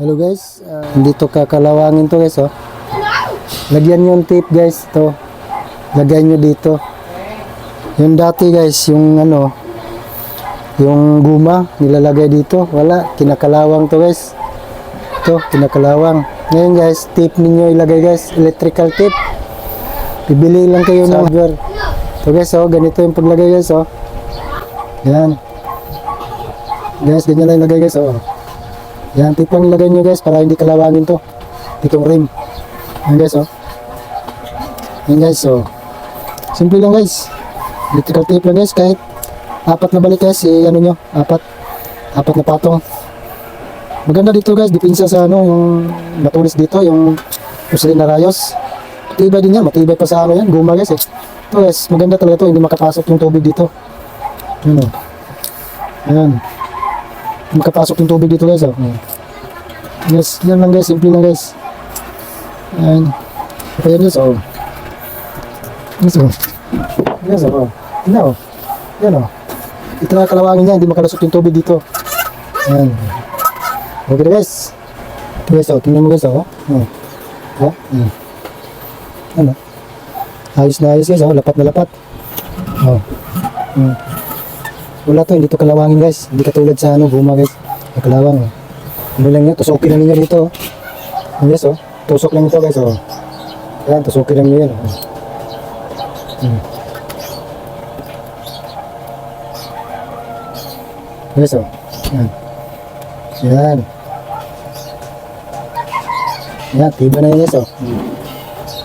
Hello guys, uh, hindi to kakalawangin to guys oh. Lagyan nyo yung tape guys to. Lagyan nyo dito. Yung dati guys, yung ano, yung guma nilalagay dito. Wala, kinakalawang to guys. Ito, kinakalawang. Ngayon guys, tape ninyo ilagay guys, electrical tape. Bibili lang kayo ng hardware. So guys, oh, ganito yung paglagay guys oh. Yan. Guys, ganyan lang ilagay guys oh. Yan, tape lang ilagay nyo guys para hindi kalawangin to. Itong rim. Yan guys, oh. Yan guys, oh. Simple lang guys. Electrical tape lang guys, kahit apat na balik guys, eh, ano nyo, apat. Apat na patong. Maganda dito guys, dipinsa sa ano, yung matulis dito, yung porcelain na rayos. Matibay din yan, matibay pa sa ano yan, guma guys eh. Ito guys, maganda talaga to, hindi makapasok yung tubig dito. Yan oh. Yan. Makapasok yung tubig dito guys oh. Yan. Yes, yan lang guys, simple lang guys. Yan. Okay yan guys oh. Yes oh. Yes oh. Yan oh. Yan oh. Ito na kalawangin niya, hindi makalusot yung tubig dito. Yan. Okay guys. Ito guys oh, tingnan mo guys oh. Oh. Oh. Yan. Ano? Ayos na ayos guys oh, lapat na lapat. Oh. Hmm. Wala to, hindi to kalawangin guys. Hindi katulad sa ano, guma guys. Yung kalawang. Oh. Ano lang yan, tusukin lang ninyo dito. Oh. Yes oh, tusok lang ito guys oh. Yan, tusukin lang nyo yan. Oh. Hmm. Yes oh. Yan. Yan. Yan, tiba na yun yes oh. Hmm.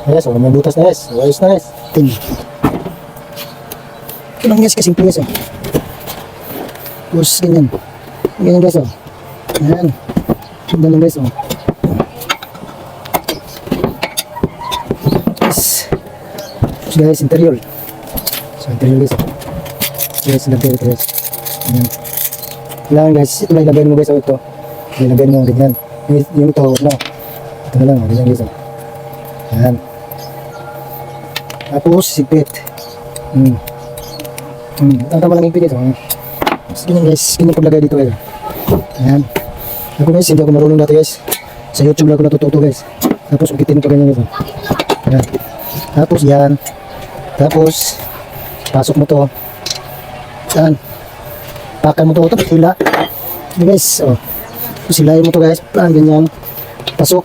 Yes oh, may butas na yes. Ayos na yes. Ting. Ito lang guys, kasimple guys oh. Tapos ganyan. Ganyan guys oh. Ayan. Ganyan guys oh. Yes. Guys, interior. So interior guys oh. Guys, interior guys. Ayan. Kailangan guys, ito lang ilagay mo guys oh ito. Ilagay mo ganyan. Yung, yung ito, no. Ito na lang, oh, ganyan guys oh. Ayan. Tapos, sipit. Hmm. Hmm. Ang tama lang ipit ito. Hmm. Tapos ganyan guys, ganyan paglagay dito guys. Ayan. Ako guys, hindi ako marunong dati guys. Sa YouTube lang ako natututo guys. Tapos ukitin ito ganyan guys. oh. Ayan. Tapos yan. Tapos, pasok mo to. Yan. Pakan mo to. Tapos hila. Yan guys. Oh. Tapos mo to guys. Ah, ganyan. Pasok.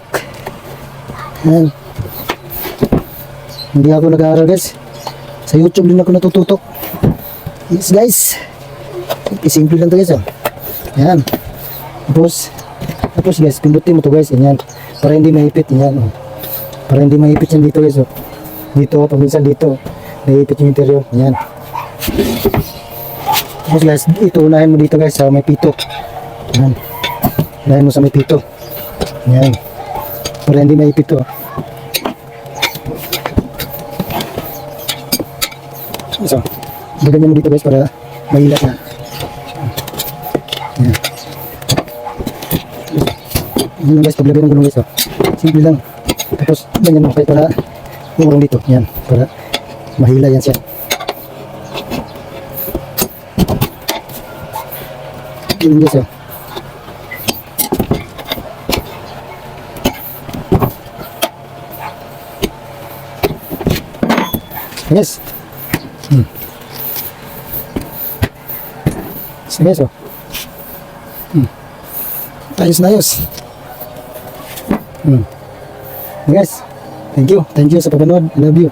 Ayan. Hindi ako nag-aaral guys. Sa YouTube din ako natututo. Yes guys. Simple lang to guys oh. Ayan. Tapos, tapos guys, pindutin mo to guys. Yan. Para hindi maipit. Yan. Oh. Para hindi maipit yan dito guys. Oh. Dito, paminsan dito. Naipit yung interior. Yan. Tapos guys, ito unahin mo dito guys sa may pito. Yan. Unahin mo sa may pito. Yan. Para hindi maipit to. So, gaganyan mo dito guys para mahilat na. Yan. Yan guys, paglagay ng gulong guys. Oh. Simple lang. Tapos, ganyan mo kayo para umurong dito. Yan, para mahila yan siya. Yan guys. Oh. Yes. Hmm. Sige, so. Hmm. Ayos na ayos. Hmm. Guys, thank you. Thank you sa paganood. I love you.